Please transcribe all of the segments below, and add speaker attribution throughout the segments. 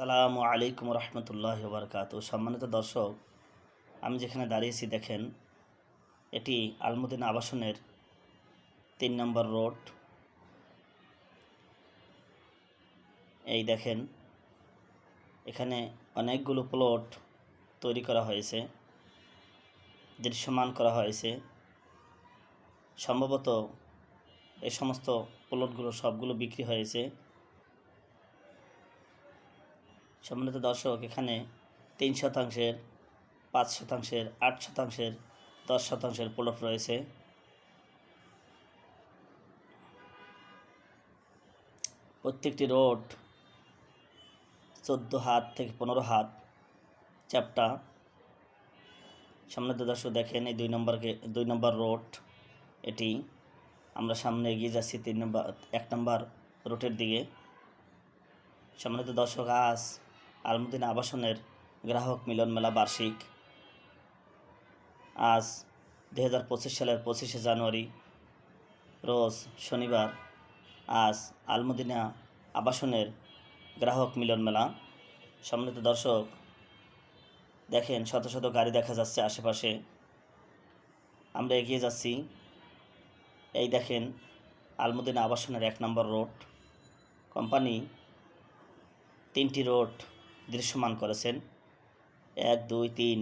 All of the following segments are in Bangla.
Speaker 1: সালামু আলাইকুম রহমতুল্লাহ বারকাত সম্মানিত দর্শক, আমি যেখানে দাঁড়িয়েছি দেখেন, এটি আলমুদ্দিন আবাসনের তিন নম্বর রোড। এই দেখেন, এখানে অনেকগুলো প্লট তৈরি করা হয়েছে, দৃশ্যমান করা হয়েছে। সম্ভবত এই সমস্ত প্লটগুলো সবগুলো বিক্রি হয়েছে। সম্মানিত দর্শক, এখানে তিন শতাংশের, পাঁচ শতাংশের, আট শতাংশের, দশ শতাংশের প্লট রয়েছে। প্রত্যেকটি রোড চোদ্দ হাত থেকে পনেরো হাত চ্যাপটা। সম্মানিত দর্শক, দেখেন এই দুই নম্বরকে, দুই নম্বর রোড, এটি আমরা সামনে এগিয়ে যাচ্ছি তিন নম্বর, এক নম্বর রোডের দিকে। সম্মানিত দর্শক, আজ আলমুদ্দিন আবাসনের গ্রাহক মিলন মেলা বার্ষিক। আজ দুই হাজার পঁচিশ সালের পঁচিশে জানুয়ারি, রোজ শনিবার, আজ আলমুদিনা আবাসনের গ্রাহক মিলন মেলা। সম্মানিত দর্শক, দেখেন শত শত গাড়ি দেখা যাচ্ছে আশেপাশে। আমরা এগিয়ে যাচ্ছি। এই দেখেন আলমুদিনা আবাসনের এক নম্বর রোড। কোম্পানি তিনটি রোড দৃশ্যমান করেছেন। এক, দুই, তিন,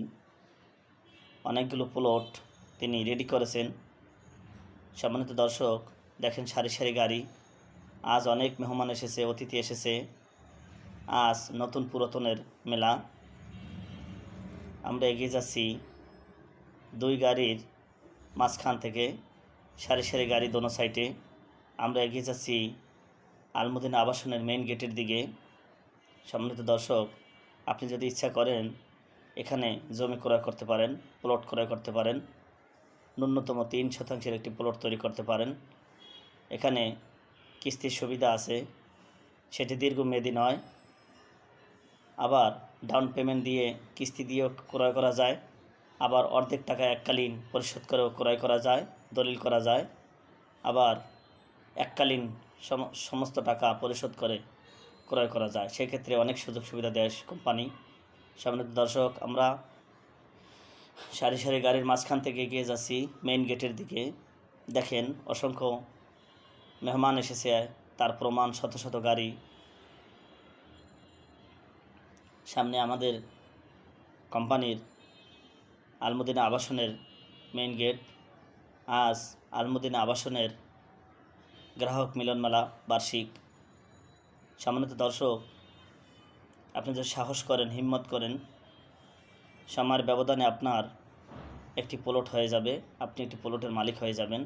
Speaker 1: অনেকগুলো প্লট তিনি রেডি করেছেন। সম্মানিত দর্শক, দেখেন সারি সারি গাড়ি। আজ অনেক মেহমান এসেছে, অতিথি এসেছে। আজ নতুন পুরাতনের মেলা। আমরা এগিয়ে যাচ্ছি দুই গাড়ির মাঝখান থেকে, সারি সারি গাড়ি দোনো সাইডে আমরা এগিয়ে যাচ্ছি আলমুদিন আবাসনের মেইন গেটের দিকে। সম্মানিত দর্শক, আপনি যদি ইচ্ছা করেন এখানে জমি ক্রয় করতে পারেন, প্লট ক্রয় করতে পারেন, ন্যূনতম তিন শতাংশের একটি প্লট তৈরি করতে পারেন। এখানে কিস্তির সুবিধা আছে, সেটি দীর্ঘমেয়াদী নয়। আবার ডাউন পেমেন্ট দিয়ে কিস্তি দিয়েও ক্রয় করা যায়, আবার অর্ধেক টাকা এককালীন পরিশোধ করেও ক্রয় করা যায়, দলিল করা যায়, আবার এককালীন সম- সমস্ত টাকা পরিশোধ করে ক্রয় করা যায়। সেক্ষেত্রে অনেক সুযোগ সুবিধা দেয় কোম্পানি। সম্মানিত দর্শক, আমরা সারি সারি গাড়ির মাঝখান থেকে এগিয়ে যাচ্ছি মেইন গেটের দিকে। দেখেন, অসংখ্য মেহমান এসেছে, তার প্রমাণ শত শত গাড়ি। সামনে আমাদের কোম্পানির আলমুদিনা আবাসনের মেইন গেট আজ আলমুদিনা আবাসনের গ্রাহক মিলন মেলা বার্ষিক। সম্মানিত দর্শক, আপনি যদি সাহস করেন, হিম্মত করেন, সময়ের ব্যবধানে আপনার একটি প্লট হয়ে যাবে, আপনি একটি প্লটের মালিক হয়ে যাবেন।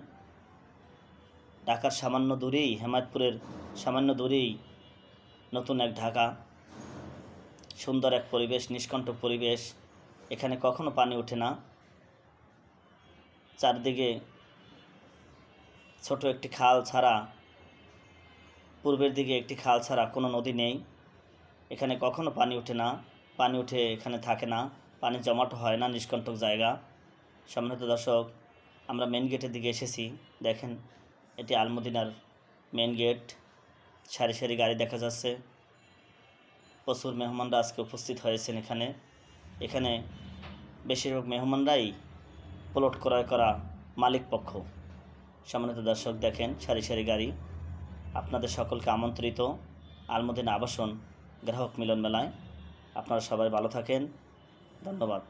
Speaker 1: ঢাকার সামান্য দূরেই, হেমায়তপুরের সামান্য দূরেই নতুন এক ঢাকা, সুন্দর এক পরিবেশ, নিষ্কণ্ঠ পরিবেশ, এখানে কখনো পানি ওঠে না। চারদিকে ছোট একটি খাল ছাড়া পূর্বের দিকে একটি খাল ছাড়া কোনো নদী নেই। এখানে কখনো পানি ওঠে না, পানি উঠে এখানে থাকে না, পানি জমাট হয় না, নিষ্কণ্টক জায়গা। সম্মানিত দর্শক, আমরা মেন গেটের দিকে এসেছি। দেখেন, এটি আলমদিনার মেন গেট সারি সারি গাড়ি দেখা যাচ্ছে। প্রচুর মেহমানরা আজকে উপস্থিত হয়েছেন এখানে। এখানে বেশিরভাগ মেহমানরাই প্লট ক্রয় করা মালিক পক্ষ। সম্মানিত দর্শক, দেখেন, সারি সারি গাড়ি। আপনাদের সকলকে আমন্ত্রিত। আলমদিন আবাসন গ্রাহক মিলন মেলায়। আপনারা সবাই ভালো থাকেন। ধন্যবাদ।